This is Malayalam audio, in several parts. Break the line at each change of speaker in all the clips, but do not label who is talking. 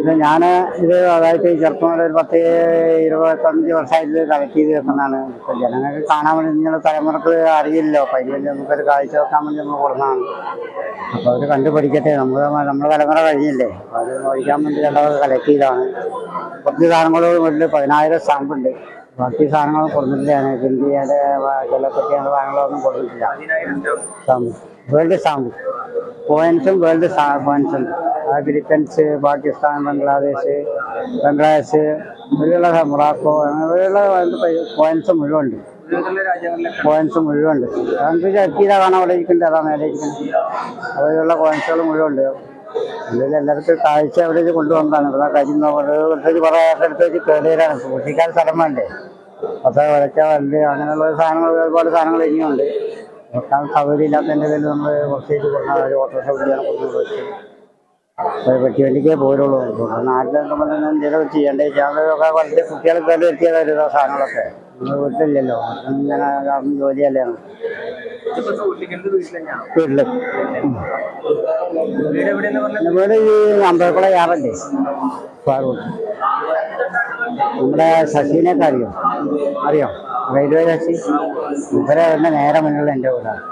ഇത് ഞാൻ ഇത് അതായത് ചെറുപ്പം ഒരു പത്ത് ഇരുപത്തഞ്ച് വർഷമായിട്ട് കളക്ട് ചെയ്ത് വെക്കുന്നതാണ്. ഇപ്പൊ ജനങ്ങൾക്ക് കാണാൻ വേണ്ടി നിങ്ങളുടെ തലമുറയ്ക്ക് അറിയില്ലല്ലോ അപ്പം അതിന് നമുക്കൊരു കാഴ്ച വെക്കാൻ വേണ്ടി നമ്മൾ കൊടുക്കുന്നതാണ്. അപ്പോൾ അവർ കണ്ടു പഠിക്കട്ടെ നമ്മൾ നമ്മുടെ തലമുറ കഴിഞ്ഞില്ലേ? അപ്പോൾ അത് പഠിക്കാൻ വേണ്ടി രണ്ടാമത് കളക്ട് ചെയ്താണ് കുറച്ച് സാധനങ്ങളും വീട്ടിൽ പതിനായിരം സ്റ്റാമ്പുണ്ട് ബാക്കി സാധനങ്ങളും കൊടുത്തിട്ടില്ല. ഇന്ത്യയുടെ ചില പറ്റിയുള്ള സാധനങ്ങളൊന്നും കൊടുത്തിട്ടില്ല. സ്റ്റാമ്പ് വേൾഡ് സ്റ്റാമ്പ് പോയിന്റ്സും വേൾഡ് പോയിന്റ്സും ഫിലിപ്പീൻസ് പാകിസ്ഥാൻ ബംഗ്ലാദേശ് ബംഗ്ലാദേശ് ഇവിടെയുള്ള മൊറാക്കോ അങ്ങനെയുള്ള പോയിന്റ്സ് മുഴുവൻ ഉണ്ട് കോയിൻസ് മുഴുവൻ ഉണ്ട് അതെന്ത് ചക്കീര കാണാൻ അവിടെ ഇരിക്കുന്നത് അതാ മേലെ ഇരിക്കുന്നത് അവിടെയുള്ള കോയിൻസുകൾ മുഴുവൻ ഉണ്ട് ഇതിൽ എല്ലാവർക്കും കാഴ്ച അവിടെ ഇത് കൊണ്ടുവന്നതാണ്. ഇവിടെ കരിയുന്ന കുറച്ച് കുറേ എടുത്ത് വെച്ച് കേടുവരാണ്. സൂക്ഷിക്കാൻ സ്ഥലം വേണ്ടേ. പത്ത വിളച്ച വല്ല് അങ്ങനെയുള്ള സാധനങ്ങൾ ഒരുപാട് സാധനങ്ങൾ ഇനിയുണ്ട്. വെക്കാൻ സൗകര്യം ഇല്ലാത്തതിന്റെ പേരിൽ നമ്മൾ കുറച്ചേക്ക് കൊടുക്കുന്ന ഒരു ഓട്ടോ സൗകര്യമാണ് കൊടുക്കുന്നത്. വെച്ചത് പെട്ടി വണ്ടിക്കേ പോരുള്ളൂ. നാട്ടിലെത്തുമ്പോൾ തന്നെ എന്തെങ്കിലും ചെയ്യണ്ടേ? ചെയ്യാതൊക്കെ കുറച്ച് കുട്ടികൾക്ക് വേണ്ടി എത്തിയതായിരുന്നു സാധനങ്ങളൊക്കെ. നമ്മൾ വീട്ടിലില്ലല്ലോ. ഇങ്ങനെ കാരണം ജോലിയല്ലേ വീട്ടിൽ. വീട് ഈ അമ്പലക്കുള യാറല്ലേ? നമ്മുടെ ശശീനെയൊക്കെ അറിയോ? അറിയോ? ശശി ഇവരെ തന്നെ നേരെ മുന്നിലുള്ള എന്റെ വീടാണ്.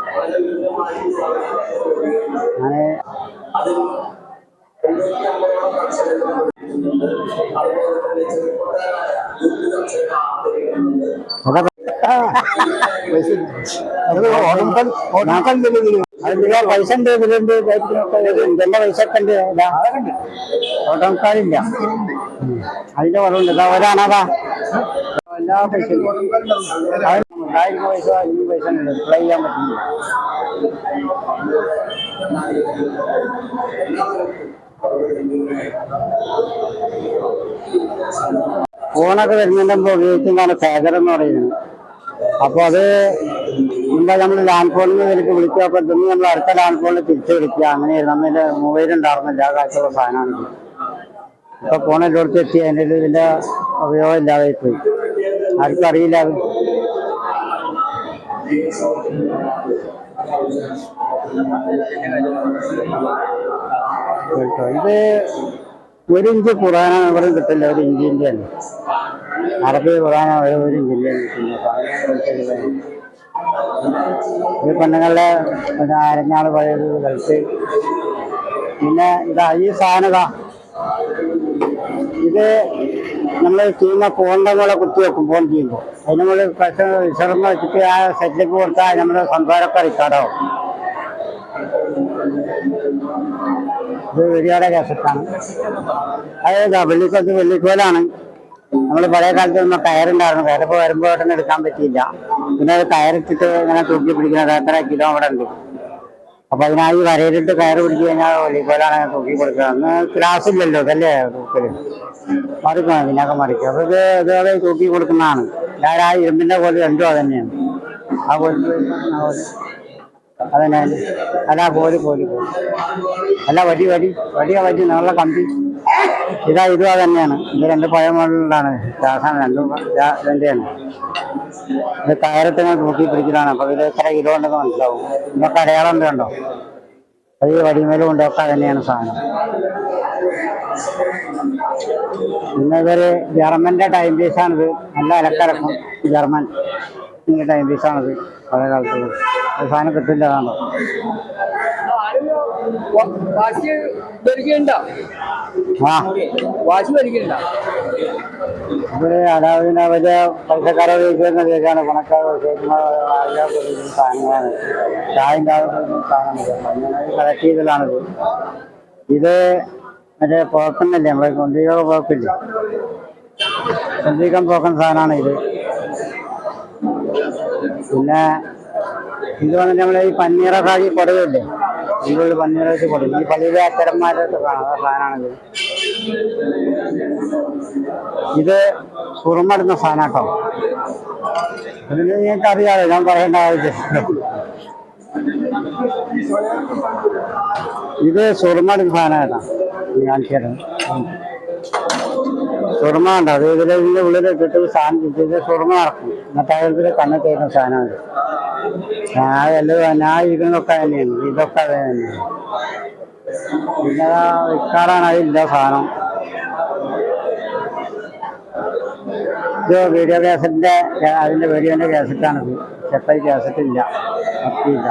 ഞാൻ പൈസ ഉണ്ട് ഇതിലുണ്ട് ഇതെന്റെ പൈസ ഒക്കെ ഉണ്ട്. ഓട്ടോക്കാരില്ല അതിന്റെ കുറവുണ്ട്. ഇതാ ഒരാണതാ. എല്ലാ പൈസ ആയിരം പൈസ ഈ പൈസ ഉണ്ട് അപ്ലൈ ചെയ്യാൻ പറ്റില്ല ഫോണൊക്കെ വരുന്നതിന്റെ മുമ്പ് ഉപയോഗിക്കുന്നതാണ് ഫേദർ എന്ന് പറയുന്നത്. അപ്പൊ അത് എന്താ നമ്മൾ ലാൻഡ് ഫോണിൽ നിന്ന് എനിക്ക് വിളിക്കുക. അപ്പൊ ഇതൊന്നും നമ്മൾ അടുത്ത ലാൻഡ് ഫോണിൽ തിരിച്ചു വിളിക്കുക. അങ്ങനെയായിരുന്നു. നമ്മുടെ മൊബൈൽ ഉണ്ടായിരുന്നില്ല ആ കാഴ്ചയുള്ള സാധനമാണ്. ഇപ്പൊ ഫോൺ എല്ലായിടത്തും എത്തി. അതിന്റെ ഒരു ഇതിന്റെ ഉപയോഗം ഇല്ലാതായി പോയി ആർക്കും അറിയില്ല. കേട്ടോ ഇത് ഒരു ഇഞ്ച് ഖുറാനാണ് ഇവിടെ കിട്ടില്ല ഒരു ഇഞ്ചിന്റെ തന്നെ. അറബി ഖുറാന ഒരു വിളിച്ചത് ഈ പെണ്ണുങ്ങളുടെ അരഞ്ഞാൾ പഴയത് കളിച്ച് പിന്നെ ഇതാ ഈ സാധനം ഇതാ നമ്മൾ ചെയ്യുന്ന കോണ്ടങ്ങളെ കുത്തി വെക്കും ഫോൺ ചെയ്യുമ്പോൾ അതിന് നമ്മൾ പ്രശ്നം വിശ്രമം വെച്ചിട്ട് ആ സെറ്റിലേക്ക് കൊടുത്താൽ നമ്മുടെ സംസാരമൊക്കെ റിക്കാർഡാവും ഇത് വെടിയാടെ കേസറ്റാണ് അതെന്താ വെള്ളിക്കോത്ത് വെള്ളിക്കോലാണ്. നമ്മൾ പഴയ കാലത്ത് നമ്മൾ കയറുണ്ടായിരുന്നു കയറിപ്പോൾ വരുമ്പോൾ എടുക്കാൻ പറ്റിയില്ല. പിന്നെ അത് കയറിട്ടിട്ട് ഇങ്ങനെ തൂക്കി പിടിക്കുന്നത് എത്ര കിലോ അവിടെ ഉണ്ട്. അപ്പൊ അതിനായി വരയിലിട്ട് കയറി പിടിച്ചു കഴിഞ്ഞാൽ വെള്ളിക്കോലാണ് തൂക്കി കൊടുക്കുക. അന്ന് ക്ലാസ് ഇല്ലല്ലോ അതല്ലേ തൂക്കൽ? മറിക്കണം ഇതിനൊക്കെ മറിക്കും. അപ്പൊ ഇത് ഇതോടെ തൂക്കി കൊടുക്കുന്നതാണ്. ഞാൻ ആ ഇരുമ്പിന്റെ പോലെ രണ്ടും അതന്നെയാണ്. ആ പോലെ ആ പോലെ. അതന്നെ അല്ല പോലെ പോലെ പോലെ. അല്ല വടി വടി വടിയാ വടി നല്ല കമ്പി. ഇതാ ഇതും തന്നെയാണ് ഇത് രണ്ട് പഴമുള്ളതാണ്. രാസാണ് രണ്ടും രണ്ടാണ്. ഇത് കയറത്തിനെ തൂക്കി പിടിക്കലാണ് അപ്പൊ ഇത് എത്ര കിലോ ഉണ്ടെന്ന് മനസ്സിലാവും. ഇതൊക്കെ അടയാളം ഉണ്ടോ? അത് ഈ വടിമേലും ഉണ്ടൊക്കെ തന്നെയാണ് സാധനം. പിന്നെ ഇതൊരു ജർമ്മന്റെ ടൈം പീസാണിത് നല്ല ഇലക്കരക്കും ജർമ്മൻ ടൈം പീസാണിത് പഴയ കാലത്ത്. സാധനം കിട്ടില്ല അതാണോ
വാശി ഭരിക്കണ്ട
ആ
വാശി ഭരിക്കണ്ട
ഇവിടെ അലാവുദ്ദീൻ വലിയ പൈസക്കാരെ ഉപയോഗിക്കുന്ന കേൾക്കാണ് പണക്കാരെ ഉപയോഗിക്കുന്ന സാധനങ്ങളാണ്. ചായം കാലത്ത് സാധനമാണ് കളക്ട് ചെയ്തതാണിത് ഇത്. മറ്റേ പോക്കന്നല്ലേ നമ്മളെ കൊന്തിക പോക്കില്ലേ കൊണ്ടിരിക്കാൻ പോക്കുന്ന സാധനമാണ് ഇത്. പിന്നെ ഇത് വന്നിട്ട് നമ്മളെ ഈ പന്നീറ ഈ കൊടുവില്ലേ ഇതിലുള്ള പന്നീർ വെച്ച് കൊടുക്കും ഈ പള്ളിയിലെ അത്തരന്മാരൊക്കെ കാണാം. സാധനമാണിത് ഇത് സുറുമടുന്ന സാധനം ഇതിന് നിങ്ങൾക്ക് അറിയാതെ ഞാൻ പറയേണ്ട ആവശ്യമില്ല ഇത് സുറുമടുന്ന സാധനം കേട്ടോ കാണിച്ചു സുറുമ ഉണ്ടോ അത് ഇതിൽ ഇതിന്റെ ഉള്ളിൽ ഇട്ടിട്ട് സാധനം കിട്ടിയത് സുറുമ നടക്കും. എന്നിട്ട് അതിൽ കണ്ണ് സാധനമാണ് എല്ലാം ഞാൻ ഇരിക്കുന്നതൊക്കെ തന്നെയാണ് ഇതൊക്കെ അത് തന്നെയാണ്. പിന്നെ വിൽക്കാറാണ് അതില്ല സാധനം. ഇത് വീഡിയോ കാസറ്റിന്റെ അതിന്റെ വീഡിയോന്റെ കാസറ്റാണ് ഇത്. സെപ്പറേറ്റ് കാസറ്റ് ഇല്ല. നിർത്തിയില്ല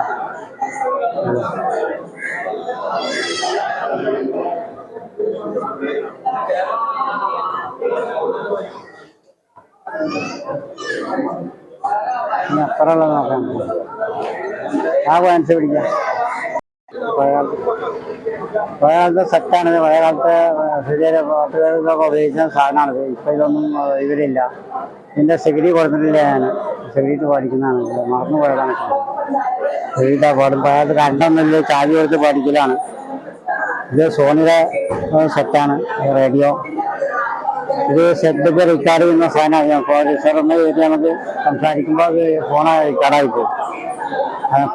ഇനി അപ്പുറമുള്ളത് നോക്കാം ആ പോയിന്റ്സ് പിടിക്കാം പഴയകാലത്ത് പഴയകാലത്തെ സെറ്റാണ് പഴയകാലത്തെ പാട്ടുകാരൊക്കെ ഉപയോഗിക്കുന്ന സാധനമാണിത് ഇപ്പം ഇതൊന്നും ഇവരില്ല. ഇതിന്റെ സിഗരി കൊടുത്തിട്ടില്ല ഞാൻ സെക്യൂരിറ്റി പഠിക്കുന്നതാണ്. ഇത്. മറന്നു പോയതാണ്. സെക്യൂരിറ്റി പാടും. പഴയകാലത്ത് കണ്ടൊന്നുമില്ല ചാവി കൊടുത്ത് പഠിക്കലാണ്. ഇത് സോണിയുടെ സെറ്റാണ് റേഡിയോ. ഇത് സെറ്റൊക്കെ റിക്കാർഡ് ചെയ്യുന്ന സാധനമാണ്. അപ്പോൾ റിസർന്ന് കയറ്റി നമുക്ക് സംസാരിക്കുമ്പോൾ അത് ഫോൺ റിക്കാർഡായി പോകും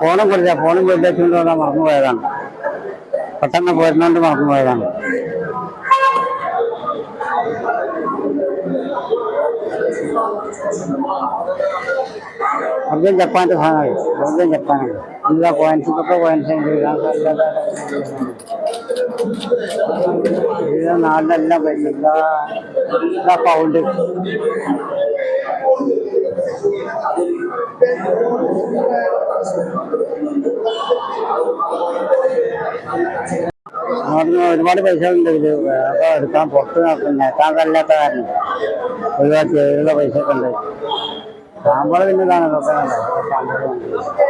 ഫോണും കൊടുത്ത ഫോണും കൊടുത്തുകൊണ്ട് വന്നാൽ മറന്നു പോയതാണ്. പെട്ടെന്ന് പോരുന്നോണ്ട് മറന്നു പോയതാണ്. അർജൻ ജപ്പാന്റെ സാധനമായി അർജൻ ജപ്പാനാണ്. എല്ലാ പോയിന്റ്സൊക്കെ പോയിന്റ്സ് ഉണ്ട് ഇത് നാടിനെല്ലാം ഇതാ ഇതാ പൗണ്ട് നാടിന് ഒരുപാട് പൈസ ഉണ്ട് ഇത്. അപ്പൊ എടുക്കാൻ പുറത്ത് നോക്കുന്നത് എത്താൻ കഴിയാത്ത കാരണം. ഒഴിവാക്കി പൈസ ഒക്കെ ഉണ്ട്. സാമ്പാർ പിന്നെ ഇതാണ് സാമ്പാർ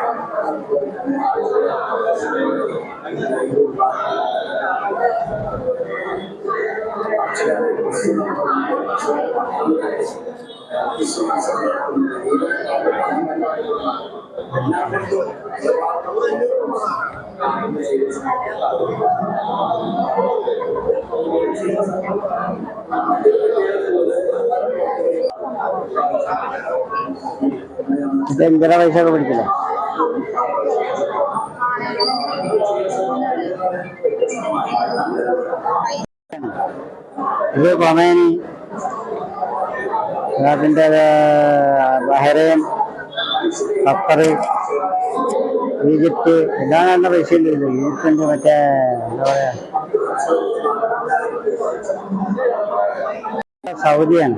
ഇത് എന്തിനാ പൈസ ഒക്കെ പിടിക്കില്ല ഇത് കൊമേനി. അതിന്റെ ബഹ്റൈൻ ഖത്തർ ഈജിപ്ത് എല്ലാം നല്ല പൈസ ഉണ്ട് ഇത്. ഈജിപ്തിന്റെ മറ്റേ എന്താ പറയാ സൗദിയാണ്.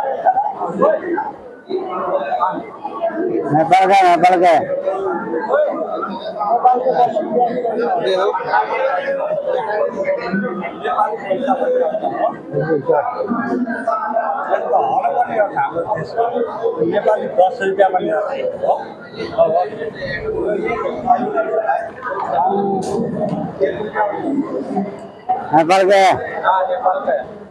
बढ़ गए बढ़ गए। हाँ,
नेपाली दस
गए।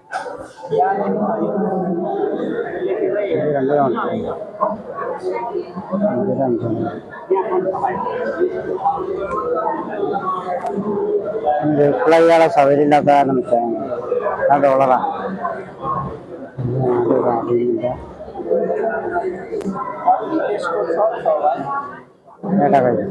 റിപ്ലൈ ചെയ്യാനുള്ള സൗകര്യം ഇല്ലാത്ത കാരണം നിൽക്കാൻ ആ ഡോളറാ ഇത് കാര്യമില്ല ഏട്ടാ കാര്യം